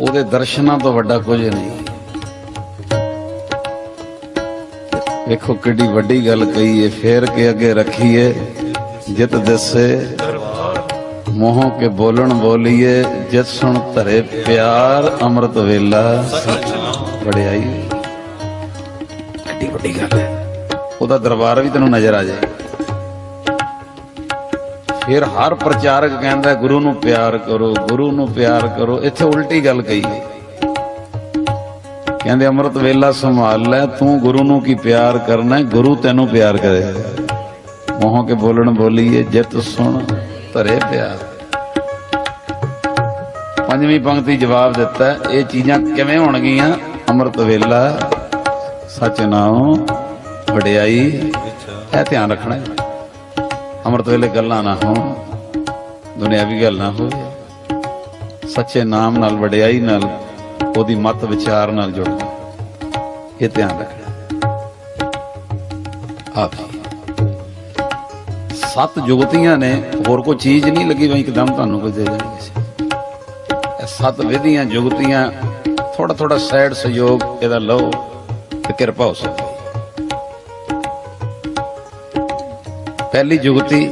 ਉਹਦੇ ਦਰਸ਼ਨਾਂ ਤੋਂ ਵੱਡਾ ਕੁਝ ਨਹੀਂ। ਵੇਖੋ ਕਿੱਡੀ ਵੱਡੀ ਗੱਲ ਕਹੀ ਏ ਫੇਰ ਕੇ ਅੱਗੇ ਰੱਖੀਏ ਜਿਤ ਦਿਸੇ ਮੋਹ ਕੇ ਬੋਲਣ ਬੋਲੀਏ ਜਿਤ ਸੁਣ ਧਰੇ ਪਿਆਰ ਅੰਮ੍ਰਿਤ ਵੇਲਾ ਵੜਿਆਈ ਕਿੱਡੀ ਵੱਡੀ ਗੱਲ ਹੈ ਉਹਦਾ ਦਰਬਾਰ ਵੀ ਤੈਨੂੰ ਨਜ਼ਰ ਆ ਜਾਏ। ਫਿਰ ਹਰ ਪ੍ਰਚਾਰਕ ਕਹਿੰਦਾ ਗੁਰੂ ਨੂੰ ਪਿਆਰ ਕਰੋ ਗੁਰੂ ਨੂੰ ਪਿਆਰ ਕਰੋ। ਇੱਥੇ ਉਲਟੀ ਗੱਲ ਕਹੀ ਕਹਿੰਦੇ ਅੰਮ੍ਰਿਤ ਵੇਲਾ ਸੰਭਾਲ ਲੈ ਤੂੰ ਗੁਰੂ ਨੂੰ ਕੀ ਪਿਆਰ ਕਰਨਾ ਹੈ, ਗੁਰੂ ਤੈਨੂੰ ਪਿਆਰ ਕਰੇਗਾ ਮੋਹ ਕੇ ਬੋਲਣ ਬੋਲੀਏ ਜਿਤ ਸੁਣ ਧਰੇ ਪਿਆਰ। ਪੰਜਵੀਂ ਪੰਕਤੀ ਜਵਾਬ ਦਿੱਤਾ ਇਹ ਚੀਜ਼ਾਂ ਕਿਵੇਂ ਹੋਣਗੀਆਂ? ਅੰਮ੍ਰਿਤ ਵੇਲਾ ਸੱਚ ਨਾਮ ਵਡਿਆਈ ਇਹ ਧਿਆਨ ਰੱਖਣਾ ਹੈ। ਅੰਮ੍ਰਿਤ ਵੇਲੇ ਗੱਲਾਂ ਨਾ ਹੋਣ। ਦੁਨਿਆਵੀ ਗੱਲ ਨਾ ਹੋਵੇ। ਸੱਚੇ ਨਾਮ ਨਾਲ, ਵਡਿਆਈ ਨਾਲ, ਉਹਦੀ ਮਤ ਵਿਚਾਰ ਨਾਲ ਜੁੜ ਇਹ ਧਿਆਨ ਰੱਖਣਾ। ਆਪ ਜੀ। ਸੱਤ ਜੁਗਤੀਆਂ ਨੇ, ਹੋਰ ਕੋਈ ਚੀਜ਼ ਨਹੀਂ ਲੱਗੀ ਵੀ ਇੱਕਦਮ ਤੁਹਾਨੂੰ ਕੋਈ ਦੇ ਦੇਣਗੇ ਸੀ ਸੱਤ ਵਿਧੀਆਂ, ਜੁਗਤੀਆਂ ਥੋੜਾ ਥੋੜਾ ਸਾਈਡ ਸਹਿਯੋਗ, ਇਹਦਾ ਲਓ ਤੇ ਕਿਰਪਾ ਹੋ ਸਕਦੀ ਪਹਿਲੀ ਜੁਗਤੀ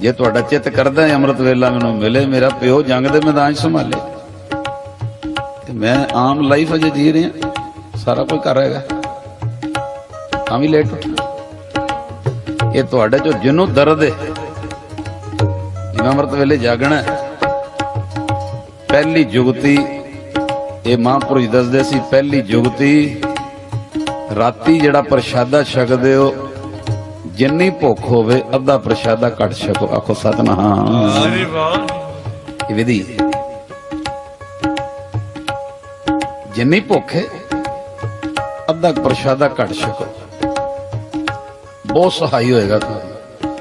ਜੇ ਤੁਹਾਡਾ ਚਿੱਤ ਕਰਦਾ ਹੈ, ਅੰਮ੍ਰਿਤ ਵੇਲਾ ਮੈਨੂੰ ਮਿਲੇ, ਮੇਰਾ ਪਿਓ ਜੰਗ ਦੇ ਮੈਦਾਨ 'ਚ ਸੰਭਾਲੇ। ਤੇ ਮੈਂ ਆਮ ਲਾਈਫ ਅਜੇ ਜੀ ਰਿਹਾ। ਸਾਰਾ ਕੁਝ ਕਰ ਹੈਗਾ। ਤਾਂ ਵੀ ਲੇਟ ਇਹ ਤੁਹਾਡੇ ਚੋਂ ਜਿਹਨੂੰ ਦਰਦ ਹੈ, ਜਿਵੇਂ ਅੰਮ੍ਰਿਤ ਵੇਲੇ ਜਾਗਣਾ ਪਹਿਲੀ ਜੁਗਤੀ ਇਹ ਮਹਾਂਪੁਰਸ਼ ਦੱਸਦੇ ਸੀ, ਪਹਿਲੀ ਜੁਗਤੀ ਰਾਤੀ ਜਿਹੜਾ ਪ੍ਰਸ਼ਾਦਾ ਛਕਦੇ ਹੋ ਜਿੰਨੀ ਭੁੱਖ ਹੋਵੇ ਅੱਧਾ ਪ੍ਰਸ਼ਾਦਾ ਘੱਟ ਛਕੋ। ਆਖੋ ਸਤਨਾਮ। ਅਰੇ ਵਾਹ। ਇਹ ਵਿਧੀ। ਹੈ। ਜਿੰਨੀ ਭੁੱਖ ਹੈ ਅੱਧਾ ਪ੍ਰਸ਼ਾਦਾ ਘੱਟ ਛਕੋ। ਬਹੁਤ ਸਹਾਈ ਹੋਏਗਾ ਤੁਹਾਨੂੰ।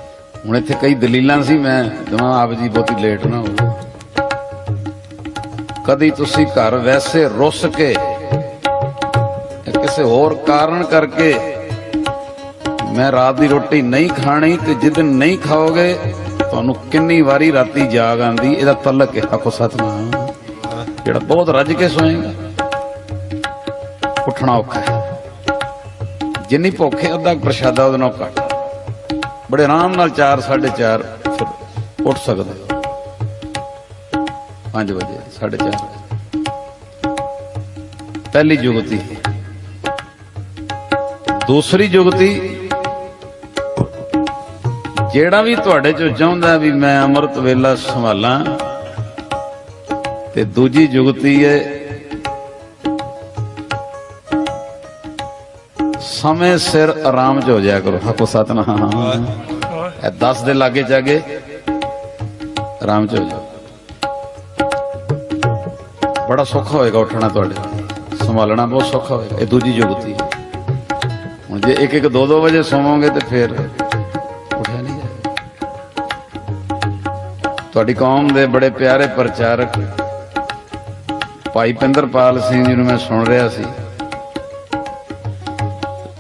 ਹੁਣ ਇੱਥੇ ਕਈ ਦਲੀਲਾਂ ਸੀ ਮੈਂ ਜਮਾ ਆਪ ਜੀ ਬਹੁਤੀ ਲੇਟ ਨਾ ਹੋਵੋ ਕਦੀ ਤੁਸੀਂ ਘਰ ਵੈਸੇ ਰੁੱਸ ਕੇ ਕਿਸੇ ਹੋਰ ਕਾਰਨ ਕਰਕੇ ਮੈਂ ਰਾਤ ਦੀ ਰੋਟੀ ਨਹੀਂ ਖਾਣੀ ਤੇ ਜਿੱਦਨ ਨਹੀਂ ਖਾਓਗੇ, ਤੁਹਾਨੂੰ ਕਿੰਨੀ ਵਾਰੀ ਰਾਤੀ ਜਾਗ ਆਂਦੀ ਇਹਦਾ ਤਲਕ ਹੈ ਆਖੋ ਸਤਨਾਮ। ਜਿਹੜਾ ਬਹੁਤ ਰੱਜ ਕੇ ਸੋਏਗਾ, ਉੱਠਣਾ ਔਖਾ ਹੈ। ਜਿੰਨੀ ਭੁੱਖ ਹੈ, ਅੱਧਾ ਪ੍ਰਸ਼ਾਦਾ ਉਹਦੇ ਨਾਲ ਘੱਟ। ਬੜੇ ਆਰਾਮ ਨਾਲ 4 4:30 ਫਿਰ ਉੱਠ ਸਕਦਾ ਹੋ। 5 ਵਜੇ 4:30 ਪਹਿਲੀ ਜੁਗਤੀ ਦੂਸਰੀ ਜੁਗਤੀ ਜਿਹੜਾ ਵੀ ਤੁਹਾਡੇ ਚੋਂ ਚਾਹੁੰਦਾ ਵੀ ਮੈਂ ਅੰਮ੍ਰਿਤ ਵੇਲਾ ਸੰਭਾਲਾਂ, ਤੇ ਦੂਜੀ ਜੁਗਤੀ ਹੈ ਸਮੇਂ ਸਿਰ ਆਰਾਮ ਚ ਹੋ ਜਾਇਆ ਕਰੋ। ਹਕੋ ਸਤਨਾਮ। ਇਹ 10 ਦੇ ਲਾਗੇ ਚਾਗੇ ਆਰਾਮ ਚ ਹੋ ਜਾਓ। ਬੜਾ ਸੌਖਾ ਹੋਏਗਾ ਉੱਠਣਾ ਤੁਹਾਡੇ ਸੰਭਾਲਣਾ ਬਹੁਤ ਸੌਖਾ ਹੋਏਗਾ। ਇਹ ਦੂਜੀ ਜੁਗਤੀ ਹੈ। ਹੁਣ ਜੇ ਇੱਕ ਇੱਕ ਦੋ ਦੋ ਵਜੇ ਸੋਵੋਗੇ ਤੇ ਫਿਰ ਤੁਹਾਡੀ ਕੌਮ ਦੇ ਬੜੇ ਪਿਆਰੇ ਪ੍ਰਚਾਰਕ ਭਾਈ ਪਿੰਦਰਪਾਲ ਸਿੰਘ ਜੀ ਨੂੰ ਮੈਂ ਸੁਣ ਰਿਹਾ ਸੀ।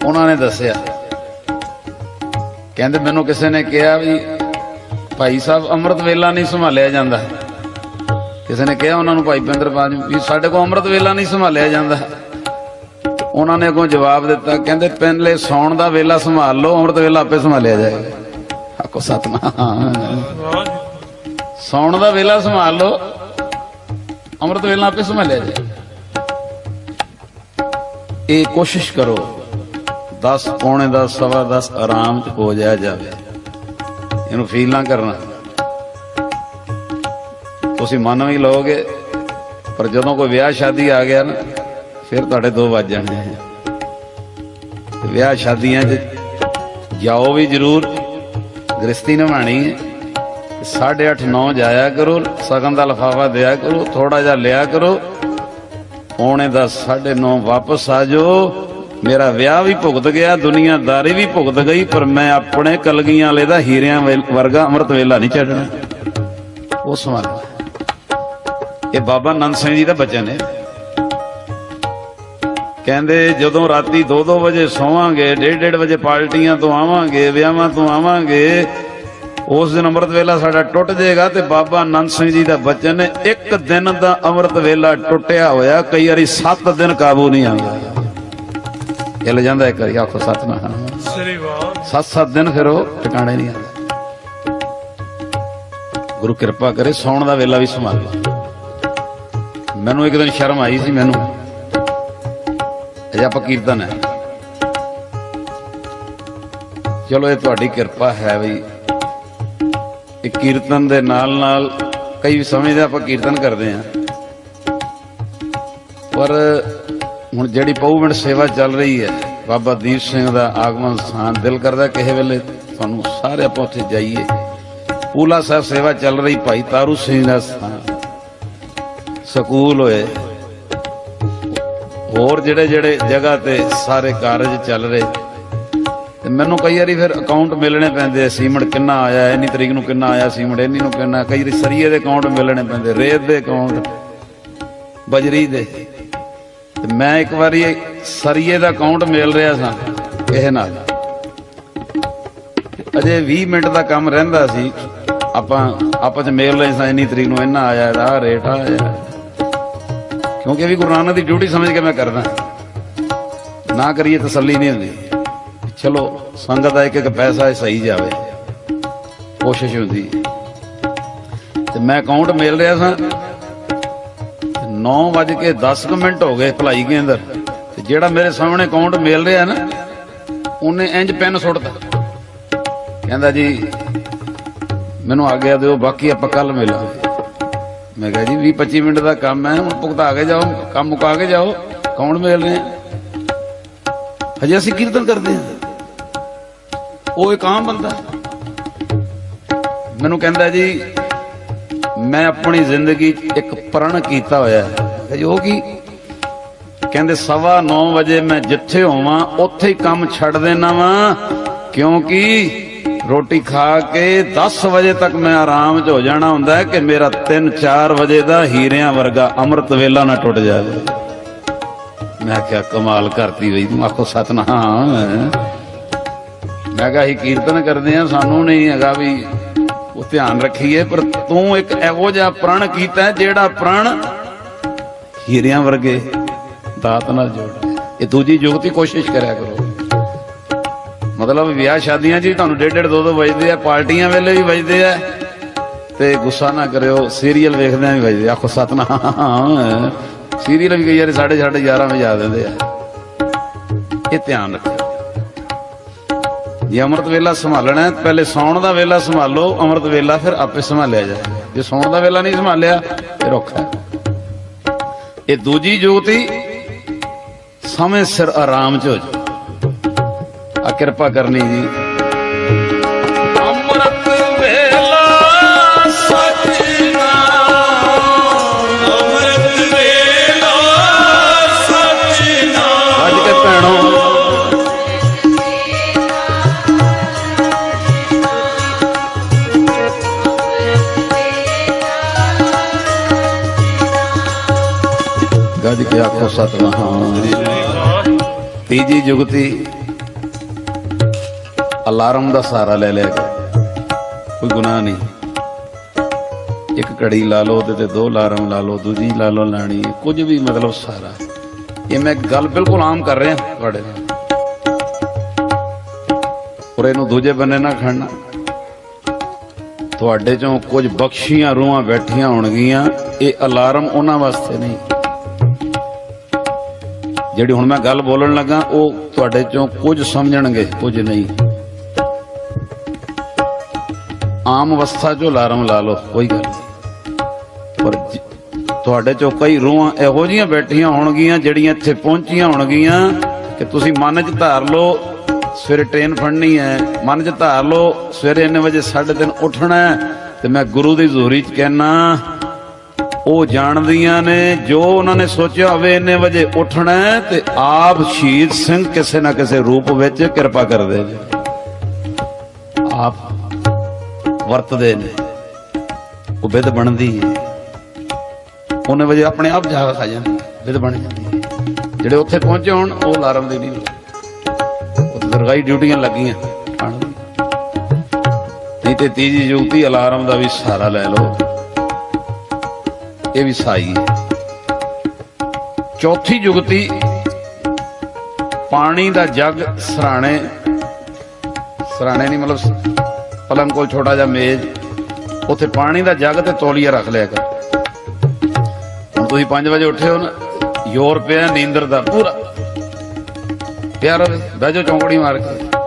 ਉਹਨਾਂ ਨੇ ਦੱਸਿਆ, ਕਹਿੰਦੇ ਮੈਨੂੰ ਕਿਸੇ ਨੇ ਕਿਹਾ ਵੀ ਭਾਈ ਸਾਹਿਬ ਅੰਮ੍ਰਿਤ ਵੇਲਾ ਨਹੀਂ ਸੰਭਾਲਿਆ ਜਾਂਦਾ। ਕਿਸੇ ਨੇ ਕਿਹਾ ਉਹਨਾਂ ਨੂੰ ਭਾਈ ਪਿੰਦਰਪਾਲ ਜੀ ਵੀ ਸਾਡੇ ਕੋਲ ਅੰਮ੍ਰਿਤ ਵੇਲਾ ਨਹੀਂ ਸੰਭਾਲਿਆ ਜਾਂਦਾ। ਉਹਨਾਂ ਨੇ ਅੱਗੋਂ ਜਵਾਬ ਦਿੱਤਾ, ਕਹਿੰਦੇ ਪਹਿਲੇ ਸੌਣ ਦਾ ਵੇਲਾ ਸੰਭਾਲ ਲਓ, ਅੰਮ੍ਰਿਤ ਵੇਲਾ ਆਪੇ ਸੰਭਾਲਿਆ ਜਾਏਗਾ। ਆਕੋ ਸਤਨਾਮ। ਸੌਣ ਦਾ ਵੇਲਾ ਸੰਭਾਲ ਲਓ। ਅੰਮ੍ਰਿਤ ਵੇਲਾ ਆਪੇ ਸੰਭਾਲਿਆ ਜਾਏ। ਇਹ ਕੋਸ਼ਿਸ਼ ਕਰੋ 10 ਪੌਣੇ 10 ਸਵਾ 10 ਆਰਾਮ ਚ ਹੋ ਜਾਇਆ ਜਾਵੇ। ਇਹਨੂੰ ਫੀਲ ਨਾ ਕਰਨਾ। ਤੁਸੀਂ ਮੰਨ ਵੀ ਲਓਗੇ, ਪਰ ਜਦੋਂ ਕੋਈ ਵਿਆਹ ਸ਼ਾਦੀ ਆ ਗਿਆ ਨਾ, ਫਿਰ ਤੁਹਾਡੇ ਦੋ ਵੱਜ ਜਾਣੇ ਵਿਆਹ ਸ਼ਾਦੀਆਂ 'ਚ ਜਾਓ ਵੀ ਜ਼ਰੂਰ, ਗ੍ਰਸਤੀ ਨਿਭਾਣੀ ਹੈ। ਸਾਢੇ ਅੱਠ 9 ਜਾਇਆ ਕਰੋ, ਸਗਨ ਦਾ ਲਫਾਫਾ ਦਿਆ ਕਰੋ ਥੋੜਾ ਜਿਹਾ ਲਿਆ ਕਰੋ। ਪੌਣੇ ਦਾ 9:30 ਵਾਪਸ ਆ ਜਾਓ। ਮੇਰਾ ਵਿਆਹ ਵੀ ਭੁਗਤ ਗਿਆ, ਦੁਨੀਆਦਾਰੀ ਵੀ ਭੁਗਤ ਗਈ, ਪਰ ਮੈਂ ਆਪਣੇ ਕਲਗੀਆਂ ਵਾਲੇ ਦਾ ਹੀਰਿਆਂ ਵਰਗਾ ਅੰਮ੍ਰਿਤ ਵੇਲਾ ਨਹੀਂ ਛੱਡਣਾ। ਉਹ ਸਮਾਨ ਇਹ ਬਾਬਾ ਨੰਦ ਸਿੰਘ ਜੀ ਦਾ ਬਚਨ ਹੈ। ਕਹਿੰਦੇ, ਜਦੋਂ ਰਾਤੀ 2-2 ਵਜੇ ਸੌਵਾਂਗੇ 1:30 ਵਜੇ ਪਾਰਟੀਆਂ ਤੋਂ ਆਵਾਂਗੇ, ਵਿਆਹਾਂ ਤੋਂ ਆਵਾਂਗੇ ਉਸ ਦਿਨ ਅੰਮ੍ਰਿਤ ਵੇਲਾ ਸਾਡਾ ਟੁੱਟ ਜਾਏਗਾ ਤੇ ਬਾਬਾ ਆਨੰਦ ਸਿੰਘ ਜੀ ਦਾ ਬਚਨ ਹੈ ਇੱਕ ਦਿਨ ਦਾ ਅੰਮ੍ਰਿਤ ਵੇਲਾ ਟੁੱਟਿਆ ਹੋਇਆ ਕਈ ਵਾਰੀ 7 ਦਿਨ ਕਾਬੂ ਨਹੀਂ ਆਉਂਦਾ। ਹਿੱਲ ਜਾਂਦਾ ਇੱਕ ਵਾਰੀ ਆਖੋ ਸਤਨਾਮ। ਸ੍ਰੀ ਵਾਹ। ਸੱਤ ਸੱਤ ਦਿਨ ਫਿਰ ਉਹ ਟਿਕਾਣੇ ਨਹੀਂ ਆਉਂਦਾ। ਗੁਰੂ ਕਿਰਪਾ ਕਰੇ ਸੌਣ ਦਾ ਵੇਲਾ ਵੀ ਸੰਭਾਲ ਲਾ। ਮੈਨੂੰ ਇੱਕ ਦਿਨ ਸ਼ਰਮ ਆਈ ਸੀ ਮੈਨੂੰ। ਅਜੇ ਆਪਾਂ ਕੀਰਤਨ ਹੈ। ਚਲੋ ਇਹ ਤੁਹਾਡੀ ਕਿਰਪਾ ਹੈ ਵੀ ਇਹ ਕੀਰਤਨ ਦੇ ਨਾਲ ਨਾਲ ਕਈ ਸਮੇਂ ਦਾ ਆਪਾਂ ਕੀਰਤਨ ਕਰਦੇ ਹਾਂ। ਪਰ ਹੁਣ ਜਿਹੜੀ ਪਉਵਿੰਡ ਸੇਵਾ ਚੱਲ ਰਹੀ ਹੈ, ਬਾਬਾ ਦੀਪ ਸਿੰਘ ਦਾ ਆਗਮਨ ਸਥਾਨ ਦਿਲ ਕਰਦਾ ਕਿਸੇ ਵੇਲੇ ਤੁਹਾਨੂੰ ਸਾਰੇ ਆਪਾਂ ਉੱਥੇ ਜਾਈਏ। ਪੂਲਾ ਸਾਹਿਬ ਸੇਵਾ ਚੱਲ ਰਹੀ, ਭਾਈ ਤਾਰੂ ਸਿੰਘ ਦਾ ਸਥਾਨ। ਸਕੂਲ ਹੋਏ। ਹੋਰ ਜਿਹੜੇ ਜਿਹੜੇ ਜਗ੍ਹਾ ਤੇ ਸਾਰੇ ਕਾਰਜ ਚੱਲ ਰਹੇ। ਤੇ ਮੈਨੂੰ ਕਈ ਵਾਰੀ ਫਿਰ ਅਕਾਊਂਟ ਮਿਲਣੇ ਪੈਂਦੇ ਆ, ਸੀਮਟ ਕਿੰਨਾ ਆਇਆ, ਇੰਨੀ ਤਰੀਕ ਨੂੰ ਕਿੰਨਾ ਆਇਆ, ਸੀਮਟ ਇੰਨੀ ਨੂੰ ਕਿੰਨਾ ਕਈ ਵਾਰੀ ਸਰੀਏ ਦੇ ਅਕਾਊਂਟ ਮਿਲਣੇ ਪੈਂਦੇ, ਰੇਤ ਦੇ ਅਕਾਊਂਟ ਬਜਰੀ ਦੇ। ਤੇ ਮੈਂ ਇੱਕ ਵਾਰੀ ਸਰੀਏ ਦਾ ਅਕਾਊਂਟ ਮਿਲ ਰਿਹਾ ਸਾਂ, ਇਹ ਨਾਲ। ਅਜੇ 20 ਮਿੰਟ ਦਾ ਕੰਮ ਰਹਿੰਦਾ ਸੀ, ਆਪਾਂ ਆਪਸ ਚ ਮੇਲ ਲਈ ਸਾਂ, ਇੰਨੀ ਤਰੀਕ ਨੂੰ ਇੰਨਾ ਆਇਆ ਦਾ ਰੇਟ ਆਇਆ ਕਿਉਂਕਿ ਇਹ ਵੀ ਗੁਰੂ ਨਾਨਕ ਦੀ ਡਿਊਟੀ ਸਮਝ ਕੇ ਮੈਂ ਕਰਦਾ। ਨਾ ਕਰੀਏ ਤਸੱਲੀ ਨਹੀਂ ਹੁੰਦੀ। ਚਲੋ, ਸੰਗਤ ਦਾ ਇੱਕ ਇੱਕ ਪੈਸਾ ਸਹੀ ਜਾਵੇ। ਕੋਸ਼ਿਸ਼ ਹੁੰਦੀ। ਤੇ ਮੈਂ ਅਕਾਊਂਟ ਮਿਲ ਰਿਹਾ ਸਾਂ। 9 ਵਜ ਕੇ 10 ਕੁ ਮਿੰਟ ਹੋ ਗਏ ਭਲਾਈ ਕੇਂਦਰ ਤੇ ਜਿਹੜਾ ਮੇਰੇ ਸਾਹਮਣੇ ਅਕਾਊਂਟ ਮਿਲ ਰਿਹਾ ਨਾ, ਉਹਨੇ ਇੰਜ ਪੈਨ ਸੁੱਟਦਾ ਕਹਿੰਦਾ ਜੀ, ਮੈਨੂੰ ਆਗਿਆ ਦਿਓ, ਬਾਕੀ ਆਪਾਂ ਕੱਲ ਮਿਲਾਂਗੇ ਮੈਂ ਕਿਹਾ ਜੀ 20 25 ਮਿੰਟ ਦਾ ਕੰਮ ਹੈ, ਹੁਣ ਭੁਗਤਾ ਕੇ ਜਾਓ, ਕੰਮ ਮੁਕਾ ਕੇ ਜਾਓ, ਅਕਾਊਂਟ ਮਿਲ ਰਹੇ। ਹਜੇ ਅਸੀਂ ਕੀਰਤਨ ਕਰਦੇ ਹਾਂ। ਉਹ ਇੱਕ ਆਮ ਬੰਦਾ। ਮੈਨੂੰ ਕਹਿੰਦਾ ਜੀ, ਮੈਂ ਆਪਣੀ ਜ਼ਿੰਦਗੀ 'ਚ ਇੱਕ ਪ੍ਰਣ ਕੀਤਾ ਹੋਇਆ ਹੈ। ਜੀ ਉਹ ਕੀ? ਕਹਿੰਦੇ, ਸਵਾ 9 ਵਜੇ ਮੈਂ ਜਿੱਥੇ ਹੋਵਾਂ, ਉੱਥੇ ਹੀ ਕੰਮ ਛੱਡ ਦੇਣਾ ਵਾਂ। ਕਿਉਂਕਿ ਰੋਟੀ ਖਾ ਕੇ 10 ਵਜੇ ਤੱਕ ਮੈਂ ਆਰਾਮ 'ਚ ਹੋ ਜਾਣਾ ਹੁੰਦਾ ਹੈ ਕਿ ਮੇਰਾ 3-4 ਵਜੇ ਦਾ ਹੀਰਿਆਂ ਵਰਗਾ ਅੰਮ੍ਰਿਤ ਵੇਲਾ ਨਾ ਟੁੱਟ ਜਾਵੇ। ਮੈਂ ਕਿਹਾ, ਕਮਾਲ ਕਰਤੀ ਬਈ, ਤੂੰ ਆਖੋ ਸਤਨਾਮ ਮੈਂ ਕਿਹਾ ਅਸੀਂ ਕੀਰਤਨ ਕਰਦੇ ਆ ਸਾਨੂੰ ਨਹੀਂ ਹੈਗਾ ਵੀ ਉਹ ਧਿਆਨ ਰੱਖੀਏ, ਪਰ ਤੂੰ ਇੱਕ ਇਹੋ ਜਿਹਾ ਪ੍ਰਣ ਕੀਤਾ ਜਿਹੜਾ ਪ੍ਰਣ ਹੀਰਿਆਂ ਵਰਗੇ ਦਾਤ ਨਾਲ ਜੋੜ ਇਹ ਦੂਜੀ ਜੁਗਤੀ ਕੋਸ਼ਿਸ਼ ਕਰਿਆ ਕਰੋ। ਮਤਲਬ ਵਿਆਹ ਸ਼ਾਦੀਆਂ 'ਚ ਵੀ ਤੁਹਾਨੂੰ ਡੇਢ ਡੇਢ ਦੋ ਦੋ ਵਜਦੇ ਆ, ਪਾਰਟੀਆਂ ਵੇਲੇ ਵੀ ਵਜਦੇ ਆ, ਤੇ ਗੁੱਸਾ ਨਾ ਕਰਿਓ ਸੀਰੀਅਲ ਵੇਖਦਿਆਂ ਵੀ ਵਜਦੇ ਆਖੋ, ਸਤਨਾਮ ਸੀਰੀਅਲ ਵੀ ਕਈ ਵਾਰੀ 11:30 11 ਵਜੇ ਆ ਦਿੰਦੇ ਆ। ਇਹ ਧਿਆਨ ਰੱਖੋ ਜੇ ਅੰਮ੍ਰਿਤ ਵੇਲਾ ਸੰਭਾਲਣਾ ਹੈ, ਪਹਿਲੇ ਸੌਣ ਦਾ ਵੇਲਾ ਸੰਭਾਲੋ, ਅੰਮ੍ਰਿਤ ਵੇਲਾ ਫਿਰ ਆਪੇ ਸੰਭਾਲਿਆ ਜਾਏ। ਜੇ ਸੌਣ ਦਾ ਵੇਲਾ ਨਹੀਂ ਸੰਭਾਲਿਆ, ਫਿਰ ਔਖਾ ਇਹ ਦੂਜੀ ਜੋਤੀ, ਸਮੇਂ ਸਿਰ ਆਰਾਮ ਚ ਹੋ ਜਾ ਆ ਕਿਰਪਾ ਕਰਨੀ ਜੀ। ਸਤਨਾਮ। ਤੀਜੀ ਜੁਗਤੀ ਅਲਾਰਮ ਦਾ ਸਹਾਰਾ ਲੈ ਲਿਆ ਕੋਈ ਗੁਨਾਹ ਨਹੀਂ। ਇੱਕ ਘੜੀ ਲਾ ਲਓ ਤੇ ਦੋ ਅਲਾਰਮ ਲਾ ਲਓ ਦੂਜੀ ਲਾ ਲਓ ਲਾਣੀ ਹੈ, ਕੁਝ ਵੀ ਮਤਲਬ ਸਹਾਰਾ ਇਹ ਮੈਂ ਗੱਲ ਬਿਲਕੁਲ ਆਮ ਕਰ ਰਿਹਾ ਤੁਹਾਡੇ ਨਾਲ। ਔਰ ਇਹਨੂੰ ਦੂਜੇ ਬੰਨੇ ਨਾ ਖੜਨਾ। ਤੁਹਾਡੇ ਚੋਂ ਕੁਝ ਬਖਸ਼ੀਆਂ ਰੂਹਾਂ ਬੈਠੀਆਂ ਹੋਣਗੀਆਂ। ਇਹ ਅਲਾਰਮ ਉਹਨਾਂ ਵਾਸਤੇ ਨਹੀਂ। ਜਿਹੜੀ ਹੁਣ ਮੈਂ ਗੱਲ ਬੋਲਣ ਲੱਗਾ, ਉਹ ਤੁਹਾਡੇ ਚੋਂ ਕੁਝ ਸਮਝਣਗੇ, ਕੁਝ ਨਹੀਂ। ਆਮ ਅਵਸਥਾ 'ਚੋਂ ਅਲਾਰਮ ਲਾ ਲਓ, ਕੋਈ ਗੱਲ ਪਰ ਤੁਹਾਡੇ ਚੋਂ ਕਈ ਰੂਹਾਂ ਇਹੋ ਜੀਆਂ ਬੈਠੀਆਂ ਹੋਣਗੀਆਂ, ਜਿਹੜੀਆਂ ਇੱਥੇ ਪਹੁੰਚੀਆਂ ਹੋਣਗੀਆਂ, ਕਿ ਤੁਸੀਂ ਮਨ 'ਚ ਧਾਰ ਲਓ, ਸਵੇਰੇ ਟ੍ਰੇਨ ਫੜਨੀ ਹੈ, ਮਨ 'ਚ ਧਾਰ ਲਓ, ਸਵੇਰੇ ਇੰਨੇ ਵਜੇ 3:30 ਉੱਠਣਾ ਤੇ ਮੈਂ ਗੁਰੂ ਦੀ ਹਜ਼ੂਰੀ 'ਚ ਕਹਿਣਾ ਉਹ ਜਾਣਦੀਆਂ ਨੇ ਜੋ ਉਹਨਾਂ ਨੇ ਸੋਚਿਆ ਹੋਵੇ ਇੰਨੇ ਵਜੇ ਉੱਠਣਾ ਤੇ ਆਪ ਸ਼ਹੀਦ ਸਿੰਘ ਕਿਸੇ ਨਾ ਕਿਸੇ ਰੂਪ ਵਿੱਚ ਕਿਰਪਾ ਕਰਦੇ ਨੇ। ਆਪ ਵਰਤਦੇ ਨੇ। ਉਹ ਬਿਦ ਬਣਦੀ ਹੈ। ਉਹਨੇ ਵਜੇ ਆਪਣੇ ਆਪ ਜਾਗ ਖਾ ਜਾਂਦੀ ਹੈ, ਬਣ ਜਾਂਦੀ ਹੈ। ਜਿਹੜੇ ਉੱਥੇ ਪਹੁੰਚੇ ਹੋਣ ਉਹ ਅਲਾਰਮ ਦੇ ਨਹੀਂ ਲੋੜ। ਸਰਕਾਰੀ ਡਿਊਟੀਆਂ ਲੱਗੀਆਂ। ਨਹੀਂ ਤੇ ਤੀਜੀ ਜੁਗਤੀ ਅਲਾਰਮ ਦਾ ਵੀ ਸਹਾਰਾ ਲੈ ਲਓ। ਇਹ ਵੀ ਸਾਈ। ਚੌਥੀ ਜੁਗਤੀ, ਪਾਣੀ ਦਾ ਜੱਗ ਸਰਾਣੇ। ਸਰਾਣੇ ਨਹੀਂ ਮਤਲਬ ਪਲੰਗ ਕੋਲ ਛੋਟਾ ਜਿਹਾ ਮੇਜ਼। ਉੱਥੇ ਪਾਣੀ ਦਾ ਜੱਗ ਤੇ ਤੌਲੀਆ ਰੱਖ ਲਿਆ ਕਰ। ਹੁਣ ਤੁਸੀਂ 5 ਵਜੇ ਉੱਠੇ ਹੋ ਨਾ ਯੋਰ ਪਿਆ, ਨੀਂਦਰ ਦਾ ਪੂਰਾ। ਪਿਆ ਬਹਿ ਜਾਓ ਚੌਂਕੜੀ ਮਾਰ ਕੇ।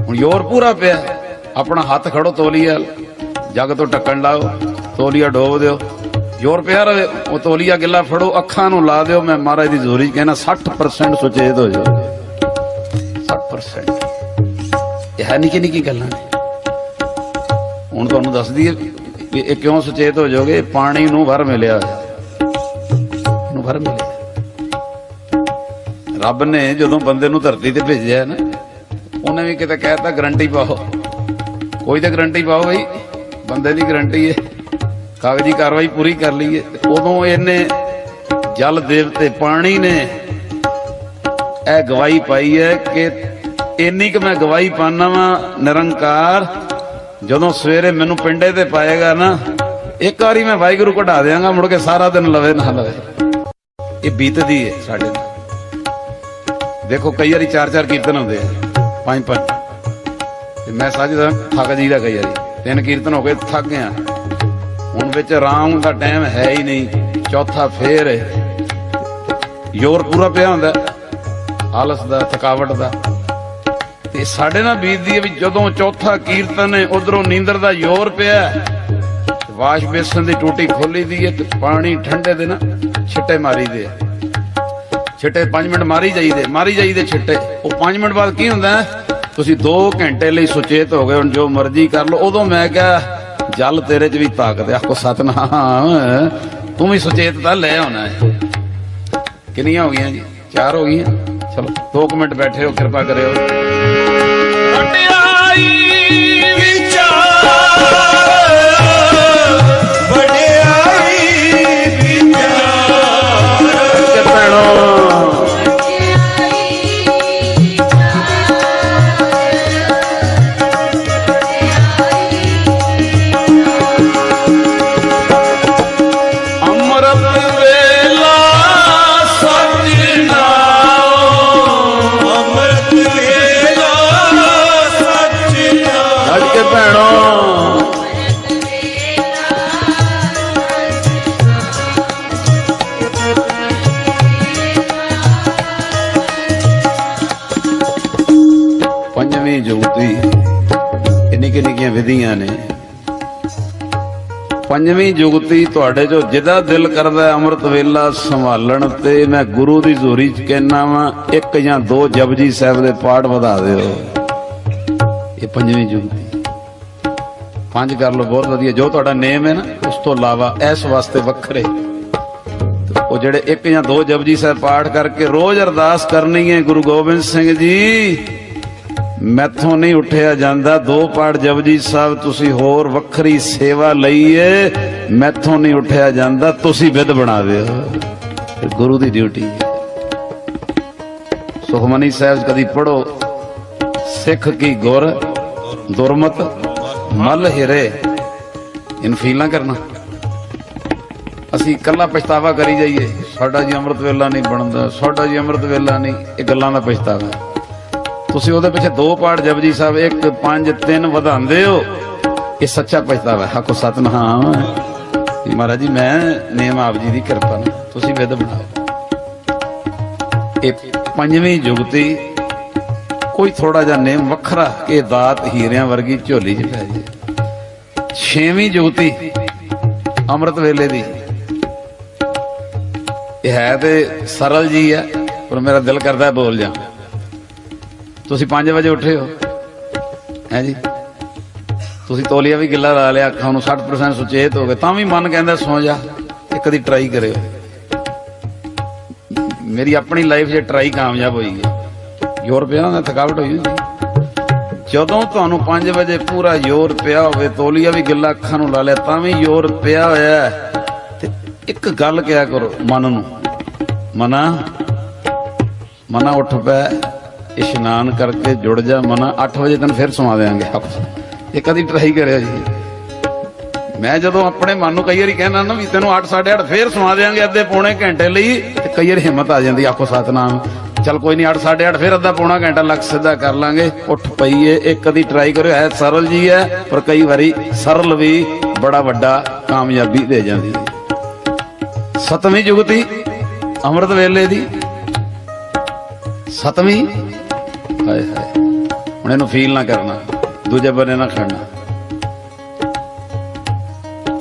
ਹੁਣ ਯੋਰ ਪੂਰਾ ਪਿਆ। ਆਪਣਾ ਹੱਥ ਖੜੋ ਤੌਲੀਆ। ਜੱਗ ਤੋਂ ਟੱਕਣ ਲਾਓ, ਤੌਲੀਆ ਡੋਬ ਦਿਓ। ਜ਼ੋਰ ਪਿਆਰ ਰਵੇ, ਉਹ ਤੌਲੀਆ ਗਿੱਲਾ ਫੜੋ, ਅੱਖਾਂ ਨੂੰ ਲਾ ਦਿਓ, ਮੈਂ ਮਹਾਰਾਜ ਦੀ ਜ਼ੋਰੀ ਕਹਿਣਾ 60% ਸੁਚੇਤ ਹੋ ਜਾਓ। 60% ਇਹ ਹੈ ਨਿੱਕੀ ਨਿੱਕੀ ਗੱਲਾਂ ਨੇ। ਹੁਣ ਤੁਹਾਨੂੰ ਦੱਸ ਦਈਏ ਵੀ ਇਹ ਕਿਉਂ ਸੁਚੇਤ ਹੋ ਜਾਓਗੇ? ਪਾਣੀ ਨੂੰ ਵਰ ਮਿਲਿਆ। ਨੂੰ ਵਰ ਮਿਲਿਆ। ਰੱਬ ਨੇ ਜਦੋਂ ਬੰਦੇ ਨੂੰ ਧਰਤੀ ਤੇ ਭੇਜਿਆ ਨਾ, ਉਹਨੇ ਵੀ ਕਿਤੇ ਕਹਿਤਾ ਗਰੰਟੀ ਪਾਓ। ਕੋਈ ਤਾਂ ਗਰੰਟੀ ਪਾਓ ਬਈ, ਬੰਦੇ ਦੀ ਗਰੰਟੀ ਹੈ। ਕਾਗਜ਼ੀ ਕਾਰਵਾਈ ਪੂਰੀ ਕਰ ਲਈਏ ਤੇ ਉਦੋਂ ਇਹਨੇ ਜਲ ਦੇਵਤੇ ਪਾਣੀ ਨੇ ਇਹ ਗਵਾਹੀ ਪਾਈ ਹੈ ਕਿ ਇੰਨੀ ਕਿ ਮੈਂ ਗਵਾਹੀ ਪਾਣਾ ਵਾਂ ਨਿਰੰਕਾਰ। ਜਦੋਂ ਸਵੇਰੇ ਮੈਨੂੰ ਪਿੰਡੇ ਤੇ ਪਾਏਗਾ ਨਾ, ਇੱਕ ਵਾਰੀ ਮੈਂ ਵਾਹਿਗੁਰੂ ਕਢਾ ਦਿਆਂਗਾ, ਮੁੜ ਕੇ ਸਾਰਾ ਦਿਨ ਲਵੇ ਨਾ ਲਵੇ। ਇਹ ਬੀਤਦੀ ਹੈ ਸਾਡੇ ਨਾਲ। ਦੇਖੋ, ਕਈ ਵਾਰੀ ਚਾਰ ਚਾਰ ਕੀਰਤਨ ਹੁੰਦੇ ਆ ਪੰਜ ਪੰਜ ਤੇ ਮੈਂ ਸੱਚਦਾ ਥੱਕ ਜੀਦਾ ਕਈ ਵਾਰੀ। ਤਿੰਨ ਕੀਰਤਨ ਹੋ ਗਏ ਥੱਕ ਗਿਆ। ਵਿੱਚ ਆਰਾਮ ਦਾ ਟਾਈਮ ਹੈ ਹੀ ਨਹੀਂ। ਚੌਥਾ ਫੇਰ ਹੈ ਯੋਰ ਪੂਰਾ ਪਿਆ ਹੁੰਦਾ। ਆਲਸ ਦਾ, ਥਕਾਵਟ ਦਾ। ਤੇ ਸਾਡੇ ਨਾਲ ਬੀਤਦੀ ਹੈ ਵੀ ਜਦੋਂ ਚੌਥਾ ਕੀਰਤਨ ਹੈ, ਉਧਰੋਂ ਨੀਂਦਰ ਦਾ ਯੋਰ ਪਿਆ ਵਾਸ਼ ਬੇਸਨ ਦੀ ਟੂਟੀ ਖੋਲੀ ਦੀ ਹੈ ਤੇ ਪਾਣੀ ਠੰਡੇ ਦੇ ਨਾ ਛਿੱਟੇ ਮਾਰੀ ਦੇ ਛਿੱਟੇ 5 ਮਿੰਟ ਮਾਰੀ ਜਾਈਦੇ ਮਾਰੀ ਜਾਈਦੇ ਛਿੱਟੇ। ਉਹ 5 ਮਿੰਟ ਬਾਅਦ ਕੀ ਹੁੰਦਾ ਤੁਸੀਂ 2 ਘੰਟੇ ਲਈ ਸੁਚੇਤ ਹੋ ਗਏ, ਹੁਣ ਜੋ ਮਰਜ਼ੀ ਕਰ ਲਓ। ਉਦੋਂ ਮੈਂ ਕਿਹਾ ਜਲ ਤੇਰੇ 'ਚ ਵੀ ਤਾਕਤ ਹੈ ਆਖੋ ਸਤਨਾਮ ਤੂੰ ਵੀ ਸੁਚੇਤ ਤਾਂ ਲੈ ਆਉਣਾ ਹੈ। ਕਿੰਨੀਆਂ ਹੋ ਗਈਆਂ ਜੀ? ਚਾਰ ਹੋ ਗਈਆਂ? ਚਲੋ 2 ਮਿੰਟ ਬੈਠੇ ਹੋ ਕਿਰਪਾ ਕਰਿਓ। ਵਡਿਆਈ ਵਿਚਾਰ ਵਡਿਆਈ ਵਿਚਾਰ। ਕਿ ਭੈਣੋ। ਜੁਗਤੀ ਕਿੰਨੀ ਕਿੰਨੀ ਵਿਧੀਆਂ ਨੇ। ਪੰਜਵੀਂ ਜੁਗਤੀ ਤੁਹਾਡੇ ਜੋ ਜਿਹਦਾ ਦਿਲ ਕਰਦਾ ਅੰਮ੍ਰਿਤ ਵੇਲਾ ਸੰਭਾਲਣ ਤੇ ਮੈਂ ਗੁਰੂ ਦੀ ਜ਼ੋਰੀ ਚ ਕਹਿਣਾ ਵਾਂ, ਇੱਕ ਜਾਂ ਦੋ ਜਪਜੀ ਸਾਹਿਬ ਦੇ ਪਾਠ ਵਧਾ ਦਿਓ। ਇਹ ਪੰਜਵੀਂ ਜੁਗਤੀ। ਪੰਜ ਕਰ ਲਓ, ਬਹੁਤ ਵਧੀਆ। ਜੋ ਤੁਹਾਡਾ ਨੇਮ ਹੈ ਨਾ, ਉਸ ਤੋਂ ਇਲਾਵਾ ਇਸ ਵਾਸਤੇ ਵੱਖਰੇ। ਉਹ ਜਿਹੜੇ ਇੱਕ ਜਾਂ ਦੋ ਜਪਜੀ ਸਾਹਿਬ ਪਾਠ ਕਰਕੇ ਰੋਜ਼ ਅਰਦਾਸ ਕਰਨੀ ਹੈ ਗੁਰੂ ਗੋਬਿੰਦ ਸਿੰਘ ਜੀ ਮੈਥੋਂ ਨਹੀਂ ਉੱਠਿਆ ਜਾਂਦਾ। ਦੋ ਪਾਠ ਜਪਜੀ ਸਾਹਿਬ, ਤੁਸੀਂ ਹੋਰ ਵੱਖਰੀ ਸੇਵਾ ਲਈਏ, ਮੈਥੋਂ ਨਹੀਂ ਉੱਠਿਆ ਜਾਂਦਾ। ਤੁਸੀਂ ਵਿਦ ਬਣਾ ਦਿਓ ਗੁਰੂ ਦੀ ਡਿਊਟੀ ਹੈ। ਸੁਖਮਨੀ ਸਾਹਿਬ ਕਦੀ ਪੜੋ ਸਿੱਖ ਕੀ ਗੁਰ, ਦੁਰਮਤ, ਮਲ ਹਿਰੇ। ਇਨਫੀਲ ਨਾ ਕਰਨਾ। ਅਸੀਂ ਇਕੱਲਾ ਪਛਤਾਵਾ ਕਰੀ ਜਾਈਏ। ਸਾਡਾ ਜੀ ਅੰਮ੍ਰਿਤ ਵੇਲਾ ਨਹੀਂ ਬਣਦਾ, ਸਾਡਾ ਜੀ ਅੰਮ੍ਰਿਤ ਵੇਲਾ ਨਹੀਂ। ਇਹ ਗੱਲਾਂ ਦਾ ਪਛਤਾਵਾ। ਤੁਸੀਂ ਉਹਦੇ ਪਿੱਛੇ ਦੋ ਪਾਠ ਜਪਜੀ ਸਾਹਿਬ 1 5 3 ਵਧਾਉਂਦੇ ਹੋ। ਇਹ ਸੱਚਾ ਪਛਤਾਵਾ ਹੈ। ਹਕੋ ਸਤਨਾਮ। ਮਹਾਰਾਜ ਜੀ, ਮੈਂ ਨੇਮ ਆਪ ਜੀ ਦੀ ਕਿਰਪਾ ਨਾਲ ਤੁਸੀਂ ਵਿਦ ਬਣਾਓ। ਇਹ ਪੰਜਵੀਂ ਜੁਗਤੀ ਕੋਈ ਥੋੜਾ ਜਿਹਾ ਨੇਮ ਵੱਖਰਾ ਕਿ ਦਾਤ ਹੀਰਿਆਂ ਵਰਗੀ ਝੋਲੀ 'ਚ ਪੈ ਜੇ ਛੇਵੀਂ ਜੁਗਤੀ ਅੰਮ੍ਰਿਤ ਵੇਲੇ ਦੀ ਇਹ ਹੈ ਤੇ ਸਰਲ ਜੀ ਹੈ ਪਰ ਮੇਰਾ ਦਿਲ ਕਰਦਾ ਬੋਲ ਜਾ ਤੁਸੀਂ 5 ਵਜੇ ਉੱਠੇ ਹੋ। ਹੈ ਜੀ? ਤੁਸੀਂ ਤੋਲੀਆ ਵੀ ਗਿੱਲਾ ਲਾ ਲਿਆ, ਅੱਖਾਂ ਨੂੰ 60% ਸੁਚੇਤ ਹੋ ਗਏ, ਤਾਂ ਵੀ ਮਨ ਕਹਿੰਦਾ, ਸੌ ਜਾ, ਇੱਕ ਦੀ ਟਰਾਈ ਕਰਿਓ। ਮੇਰੀ ਆਪਣੀ ਲਾਈਫ 'ਚ ਟਰਾਈ ਕਾਮਯਾਬ ਹੋਈ ਹੈ ਯੂਰਪ ਪਿਆ ਹੁੰਦਾ ਥਕਾਵਟ ਹੋਈ ਹੁੰਦੀ। ਜਦੋਂ ਤੁਹਾਨੂੰ 5 ਵਜੇ ਪੂਰਾ ਯੋਰ ਪਿਆ ਹੋਵੇ, ਤੋਲੀਆ ਵੀ ਗਿੱਲਾ, ਅੱਖਾਂ ਨੂੰ ਲਾ ਲਿਆ, ਤਾਂ ਵੀ ਯੋਰ ਪਿਆ ਹੋਇਆ ਤੇ ਇੱਕ ਗੱਲ ਕਿਹਾ ਕਰੋ ਮਨ ਨੂੰ, ਮਨਾ ਮਨਾ ਉੱਠ ਪੈ ਇਸ਼ਨਾਨ ਕਰਕੇ ਜੁੜ ਜਾ ਮਨਾ 8 ਵਜੇ ਤੈਨੂੰ ਫਿਰ ਸਵਾ ਦੇਾਂਗੇ ਇਹ ਕਦੀ ਟਰਾਈ ਕਰਿਓ ਜੀ। ਮੈਂ ਜਦੋਂ ਆਪਣੇ ਮਨ ਨੂੰ ਕਈ ਵਾਰੀ ਕਹਿਣਾ ਨਾ ਵੀ ਤੈਨੂੰ 8 8:30 ਫੇਰ ਸਵਾ ਦੇਾਂਗੇ ਅੱਧੇ ਪੌਣੇ ਘੰਟੇ ਲਈ, ਤੇ ਕਈ ਵਾਰੀ ਹਿੰਮਤ ਆ ਜਾਂਦੀ ਆਖੋ ਸਤਨਾਮ। ਚਲ ਕੋਈ ਨਹੀਂ 8 8:30 ਫੇਰ ਅੱਧਾ ਪੌਣਾ ਘੰਟਾ ਲੱਗ ਸਿੱਧਾ ਕਰ ਲਾਂਗੇ। ਉੱਠ ਪਈਏ ਇਹ ਕਦੀ ਟਰਾਈ ਕਰਿਓ ਹੈ ਸਰਲ ਜੀ ਹੈ, ਪਰ ਕਈ ਵਾਰੀ ਸਰਲ ਵੀ ਬੜਾ ਵੱਡਾ ਕਾਮਯਾਬੀ ਦੇ ਜਾਂਦੀ ਹੈ। ਸਤਵੀਂ ਜੁਗਤੀ ਅੰਮ੍ਰਿਤ ਵੇਲੇ ਦੀ। ਸਤਵੀਂ ਹਾਏ ਹਾਏ। ਹੁਣ ਇਹਨੂੰ ਫੀਲ ਨਾ ਕਰਨਾ, ਦੂਜੇ ਬੰਨੇ ਨਾ ਖੜਨਾ।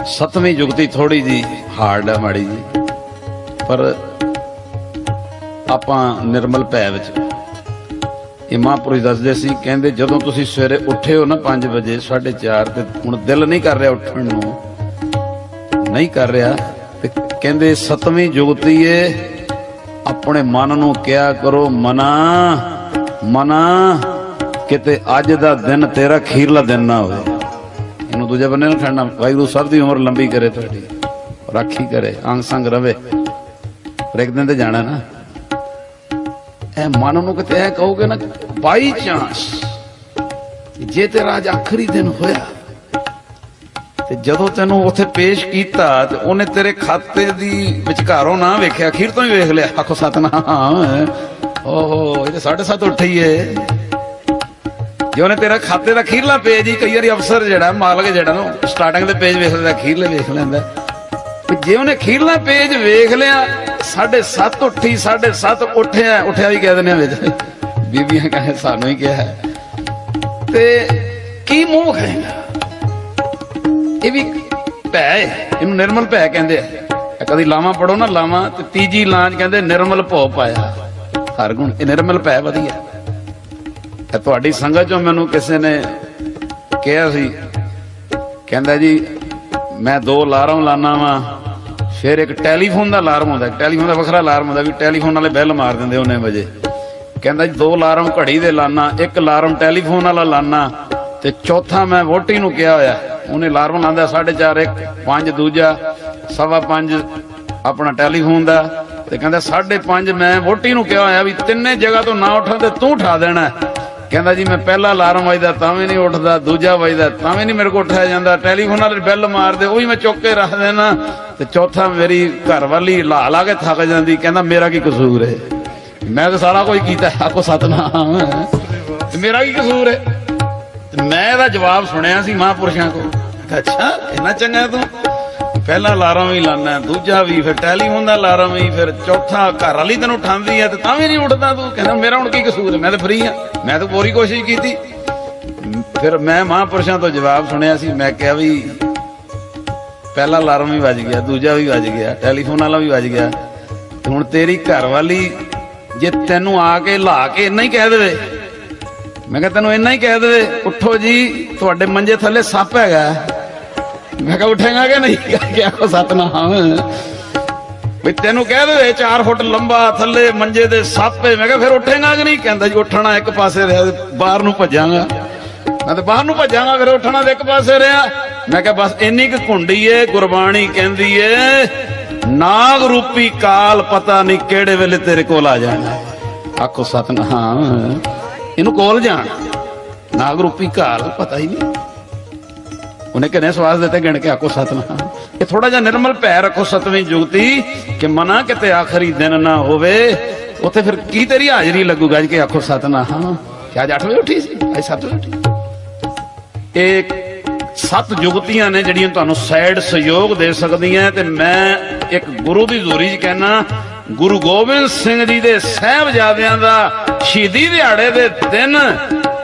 ਸਤਵੀਂ ਜੁਗਤੀ ਥੋੜੀ ਜੀ ਹਾਰਡ ਹੈ ਮਾੜੀ ਜੀ ਪਰ ਆਪਾਂ ਨਿਰਮਲ ਭੈ ਵਿੱਚ। ਇਹ ਮਹਾਂਪੁਰਸ਼ ਦੱਸਦੇ ਸੀ, ਕਹਿੰਦੇ ਜਦੋਂ ਤੁਸੀਂ ਸਵੇਰੇ ਉੱਠੇ ਹੋ ਨਾ 5 ਵਜੇ 4:30 ਤੇ ਹੁਣ ਦਿਲ ਨਹੀਂ ਕਰ ਰਿਹਾ ਉੱਠਣ ਨੂੰ। ਨਹੀਂ ਕਰ ਰਿਹਾ। ਤੇ ਕਹਿੰਦੇ ਸਤਵੀਂ ਜੁਗਤੀ ਏ, ਆਪਣੇ ਮਨ ਨੂੰ ਕਿਹਾ ਕਰੋ, ਮਨਾ। ਮਨਾ ਕਿਤੇ ਅੱਜ ਦਾ ਦਿਨ ਤੇਰਾ ਖੀਰਲਾ ਦਿਨ ਨਾ ਹੋਵੇ। ਇਹਨੂੰ ਦੂਜੇ ਬੰਨੇ ਨਾਲ ਖੜਨਾ ਵਾਹਿਗੁਰੂ ਸਭ ਦੀ ਉਮਰ ਲੰਬੀ ਕਰੇ ਤੁਹਾਡੀ, ਰਾਖੀ ਕਰੇ ਅੰਗ ਸੰਗ ਰਵੇ। ਪਰ ਇੱਕ ਦਿਨ ਤੇ ਜਾਣਾ ਨਾ। ਇਹ ਮਨ ਨੂੰ ਕਿਤੇ ਇਹ ਕਹੋਗੇ ਨਾ ਬਾਈ ਚਾਂਸ ਜੇ ਤੇਰਾ ਅੱਜ ਆਖਰੀ ਦਿਨ ਹੋਇਆ, ਤੇ ਜਦੋਂ ਤੈਨੂੰ ਉੱਥੇ ਪੇਸ਼ ਕੀਤਾ ਤੇ ਉਹਨੇ ਤੇਰੇ ਖਾਤੇ ਦੀ ਵਿਚਕਾਰੋਂ ਨਾ ਵੇਖਿਆ, ਅਖੀਰ ਤੋਂ ਹੀ ਵੇਖ ਲਿਆ। ਆਖੋ, ਸਤਨਾਮ। ਓਹੋ, ਇਹ ਤੇ 7:30 ਉੱਠੀ ਏ। ਜੇ ਉਹਨੇ ਤੇਰਾ ਖਾਤੇ ਦਾ ਖੀਰਲਾ ਪੇਜ ਹੀ ਕਈ ਵਾਰੀ ਅਫਸਰ ਜਿਹੜਾ, ਮਾਲਕ ਜਿਹੜਾ ਨਾ ਸਟਾਰਟਿੰਗ ਦੇ ਪੇਜ ਵੇਖ ਲੈਂਦਾ ਅਖੀਰਲੇ ਵੇਖ ਲੈਂਦਾ। ਜੇ ਉਹਨੇ ਖੀਰਲਾ ਪੇਜ ਵੇਖ ਲਿਆ 7:30 ਉੱਠੀ 7:30 ਉੱਠਿਆ ਉੱਠਿਆ ਵੀ ਕਹਿ ਦਿੰਦੇ ਆ ਵਿੱਚ। ਬੀਬੀਆਂ ਕਹਿੰਦੇ, ਸਾਨੂੰ ਹੀ ਕਿਹਾ। ਤੇ ਕੀ ਮੂੰਹ ਖਾਏਗਾ ਇਹ ਵੀ ਭੈ ਹੈ। ਇਹਨੂੰ ਨਿਰਮਲ ਭੈ ਕਹਿੰਦੇ ਆ। ਕਦੀ ਲਾਵਾਂ ਪੜੋ ਨਾ, ਲਾਵਾਂ ਤੇ ਤੀਜੀ ਲਾਂਝ ਕਹਿੰਦੇ, ਨਿਰਮਲ ਭੋ ਪਾਇਆ। ਹਰ ਗੁਣ, ਇਹ ਨਿਰਮਲ ਭੈ ਵਧੀਆ। ਇਹ ਤੁਹਾਡੀ ਸੰਗਤ ਚੋਂ ਮੈਨੂੰ ਕਿਸੇ ਨੇ ਕਿਹਾ ਸੀ, ਕਹਿੰਦਾ ਜੀ, ਮੈਂ ਦੋ ਅਲਾਰਮ ਲਾਣਾ ਵਾਂ, ਫਿਰ ਇੱਕ ਟੈਲੀਫੋਨ ਦਾ ਅਲਾਰਮ ਹੁੰਦਾ ਟੈਲੀਫੋਨ ਦਾ ਵੱਖਰਾ ਅਲਾਰਮ ਹੁੰਦਾ ਵੀ ਟੈਲੀਫੋਨ ਵਾਲੇ ਬੈਲ ਮਾਰ ਦਿੰਦੇ ਉਹਨੇ ਵਜੇ। ਕਹਿੰਦਾ ਜੀ, ਦੋ ਅਲਾਰਮ ਘੜੀ ਦੇ ਲਾਣਾ ਇੱਕ ਅਲਾਰਮ ਟੈਲੀਫੋਨ ਵਾਲਾ ਲਾਣਾ ਤੇ ਚੌਥਾ ਮੈਂ ਵੋਟੀ ਨੂੰ ਕਿਹਾ ਹੋਇਆ, ਉਹਨੇ ਅਲਾਰਮ ਲਾਉਂਦਾ 4:30 ਇੱਕ, ਪੰਜ, ਦੂਜਾ, ਸਵਾ ਪੰਜ ਆਪਣਾ ਟੈਲੀਫੋਨ ਦਾ ਤੇ ਕਹਿੰਦਾ 5:30 ਮੈਂ ਵੋਟੀ ਨੂੰ ਕਿਹਾ ਹੋਇਆ ਵੀ ਤਿੰਨੇ ਜਗ੍ਹਾ ਤੋਂ ਨਾ ਉੱਠਾਂ ਤੇ ਤੂੰ ਉਠਾ ਦੇਣਾ ਕਹਿੰਦਾ ਜੀ, ਮੈਂ ਪਹਿਲਾ ਅਲਾਰਮ ਵੱਜਦਾ ਤਾਂ ਵੀ ਨਹੀਂ ਉੱਠਦਾ, ਦੂਜਾ ਵੱਜਦਾ ਤਾਂ ਵੀ ਨਹੀਂ ਮੇਰੇ ਕੋਲ ਉੱਠਿਆ ਜਾਂਦਾ। ਟੈਲੀਫੋਨ ਵਾਲੇ ਬੈਲ ਮਾਰਦੇ ਉਹ ਵੀ ਮੈਂ ਚੁੱਕ ਕੇ ਰੱਖ ਦੇਣਾ। ਤੇ ਚੌਥਾ ਮੇਰੀ ਘਰ ਵਾਲੀ ਲਾ ਲਾ ਕੇ ਥੱਕ ਜਾਂਦੀ, ਕਹਿੰਦਾ, ਮੇਰਾ ਕੀ ਕਸੂਰ ਹੈ? ਮੈਂ ਤਾਂ ਸਾਰਾ ਕੁਝ ਕੀਤਾ, ਆਖੋ ਸਤਨਾਮ। ਮੇਰਾ ਕੀ ਕਸੂਰ ਹੈ? ਤੇ ਮੈਂ ਇਹਦਾ ਜਵਾਬ ਸੁਣਿਆ ਸੀ ਮਹਾਂਪੁਰਸ਼ਾਂ ਕੋਲ। ਅੱਛਾ, ਇੰਨਾ ਚੰਗਾ ਤੂੰ? ਪਹਿਲਾ ਅਲਾਰਮ ਵੀ ਲਾਣਾ ਦੂਜਾ ਵੀ, ਫਿਰ ਟੈਲੀਫੋਨ ਦਾ ਅਲਾਰਮ ਵੀ, ਫਿਰ ਚੌਥਾ ਘਰ ਵਾਲੀ ਤੈਨੂੰ ਠਾਂਦੀ ਹੈ ਤੇ ਤਾਂ ਵੀ ਨਹੀਂ ਉੱਠਦਾ ਤੂੰ। ਕਹਿੰਦਾ ਮੇਰਾ ਹੁਣ ਕੀ ਕਸੂਰ ਮੈਂ ਤਾਂ ਫਰੀ ਆ। ਮੈਂ ਤਾਂ ਪੂਰੀ ਕੋਸ਼ਿਸ਼ ਕੀਤੀ। ਫਿਰ ਮੈਂ ਮਹਾਂਪੁਰਸ਼ਾਂ ਤੋਂ ਜਵਾਬ ਸੁਣਿਆ ਸੀ। ਮੈਂ ਕਿਹਾ ਵੀ ਪਹਿਲਾ ਅਲਾਰਮ ਵੀ ਵੱਜ ਗਿਆ, ਦੂਜਾ ਵੀ ਵੱਜ ਗਿਆ, ਟੈਲੀਫੋਨ ਵਾਲਾ ਵੀ ਵੱਜ ਗਿਆ। ਹੁਣ ਤੇਰੀ ਘਰ ਵਾਲੀ ਜੇ ਤੈਨੂੰ ਆ ਕੇ ਲਾ ਕੇ ਇੰਨਾ ਹੀ ਕਹਿ ਦੇਵੇ, ਮੈਂ ਕਿਹਾ ਤੈਨੂੰ ਇੰਨਾ ਹੀ ਕਹਿ ਦੇਵੇ, ਉੱਠੋ ਜੀ, ਤੁਹਾਡੇ ਮੰਜੇ ਥੱਲੇ ਸੱਪ ਹੈਗਾ। ਮੈਂ ਕਿਹਾ ਉੱਠੇਗਾ ਕਿ ਨਹੀਂ? ਕਿਹਾ ਕੋ ਸਤਨਾਮ। ਵੀ ਤੈਨੂੰ ਕਹਿ ਦੇ 4 ਫੁੱਟ ਲੰਬਾ ਥੱਲੇ ਮੰਜੇ ਦੇ ਸੱਪ। ਮੈਂ ਕਿਹਾ ਫਿਰ ਉੱਠੇਗਾ ਕਿ ਨਹੀਂ? ਕਹਿੰਦਾ ਜੀ ਉੱਠਣਾ ਇੱਕ ਪਾਸੇ ਰਿਹਾ ਬਾਹਰ ਨੂੰ ਭੱਜਾਂਗਾ। ਮੈਂ ਤਾਂ ਬਾਹਰ ਨੂੰ ਭੱਜਾਂਗਾ, ਫਿਰ ਉੱਠਣਾ ਤੇ ਇੱਕ ਪਾਸੇ ਰਿਹਾ। ਮੈਂ ਕਿਹਾ ਬਸ ਇੰਨੀ ਕੁ ਘੁੰਡੀ ਏ, ਗੁਰਬਾਣੀ ਕਹਿੰਦੀ ਏ, ਨਾਗ ਰੂਪੀ ਕਾਲ ਪਤਾ ਨਹੀਂ ਕਿਹੜੇ ਵੇਲੇ ਤੇਰੇ ਕੋਲ ਆ ਜਾਣਾ ਆਖੋ ਸਤਨਾਮ। ਇਹਨੂੰ ਕੋਲ ਜਾਣ। ਨਾਗ ਰੂਪੀ ਕਾਲ ਪਤਾ ਹੀ ਨਹੀਂ। ਉਹਨੇ ਕਿਨੇ ਸਵਾਸ ਦਿੱਤੇ ਗਿਣ ਕੇ ਆਖੋ ਸਤਨਾਮ। ਇਹ ਥੋੜਾ ਜਿਹਾ ਨਿਰਮਲ ਭੈ ਰੱਖੋ ਸਤਵੀਂ ਜੁਗਤੀ, ਕਿ ਮਨਾ ਕਿਤੇ ਆਖਰੀ ਦਿਨ ਨਾ ਹੋਵੇ। ਉੱਥੇ ਫਿਰ ਕੀ ਤੇਰੀ ਹਾਜ਼ਰੀ ਲੱਗੂਗਾ ਜੀ ਕਿ ਆਖੋ ਸਤਨਾਮ। ਕਿ ਅੱਜ 8 ਵਜੇ ਉੱਠੀ ਸੀ? ਅੱਜ 7 ਵਜੇ ਉੱਠੀ। ਇਹ ਸੱਤ ਜੁਗਤੀਆਂ ਨੇ ਜਿਹੜੀਆਂ ਤੁਹਾਨੂੰ ਸੈਡ ਸਹਿਯੋਗ ਦੇ ਸਕਦੀਆਂ ਤੇ ਮੈਂ ਇੱਕ ਗੁਰੂ ਦੀ ਜ਼ੋਰੀ 'ਚ ਕਹਿਣਾ ਗੁਰੂ ਗੋਬਿੰਦ ਸਿੰਘ ਜੀ ਦੇ ਸਹਿਬਜ਼ਾਦਿਆਂ ਦਾ ਸ਼ਹੀਦੀ ਦਿਹਾੜੇ ਦੇ ਦਿਨ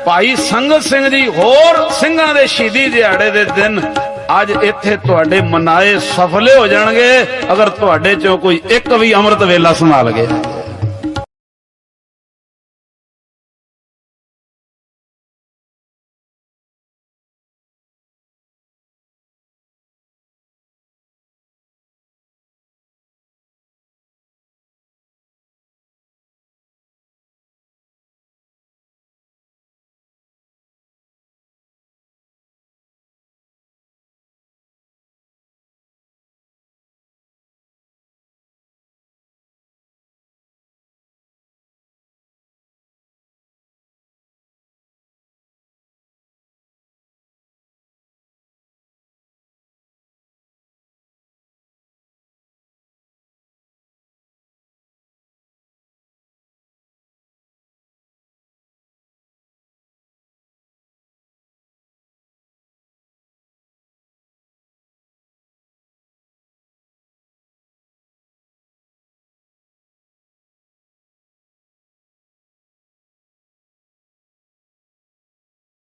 ਭਾਈ ਸੰਗਤ ਸਿੰਘ ਜੀ, ਹੋਰ ਸਿੰਘਾਂ ਦੇ ਸ਼ਹੀਦੀ ਦਿਹਾੜੇ ਦੇ ਦਿਨ ਅੱਜ ਇੱਥੇ ਤੁਹਾਡੇ ਮਨਾਏ ਸਫਲੇ ਹੋ ਜਾਣਗੇ, ਅਗਰ ਤੁਹਾਡੇ ਚੋਂ ਕੋਈ ਇੱਕ ਵੀ ਅੰਮ੍ਰਿਤ ਵੇਲਾ ਸੰਭਾਲ ਗਿਆ।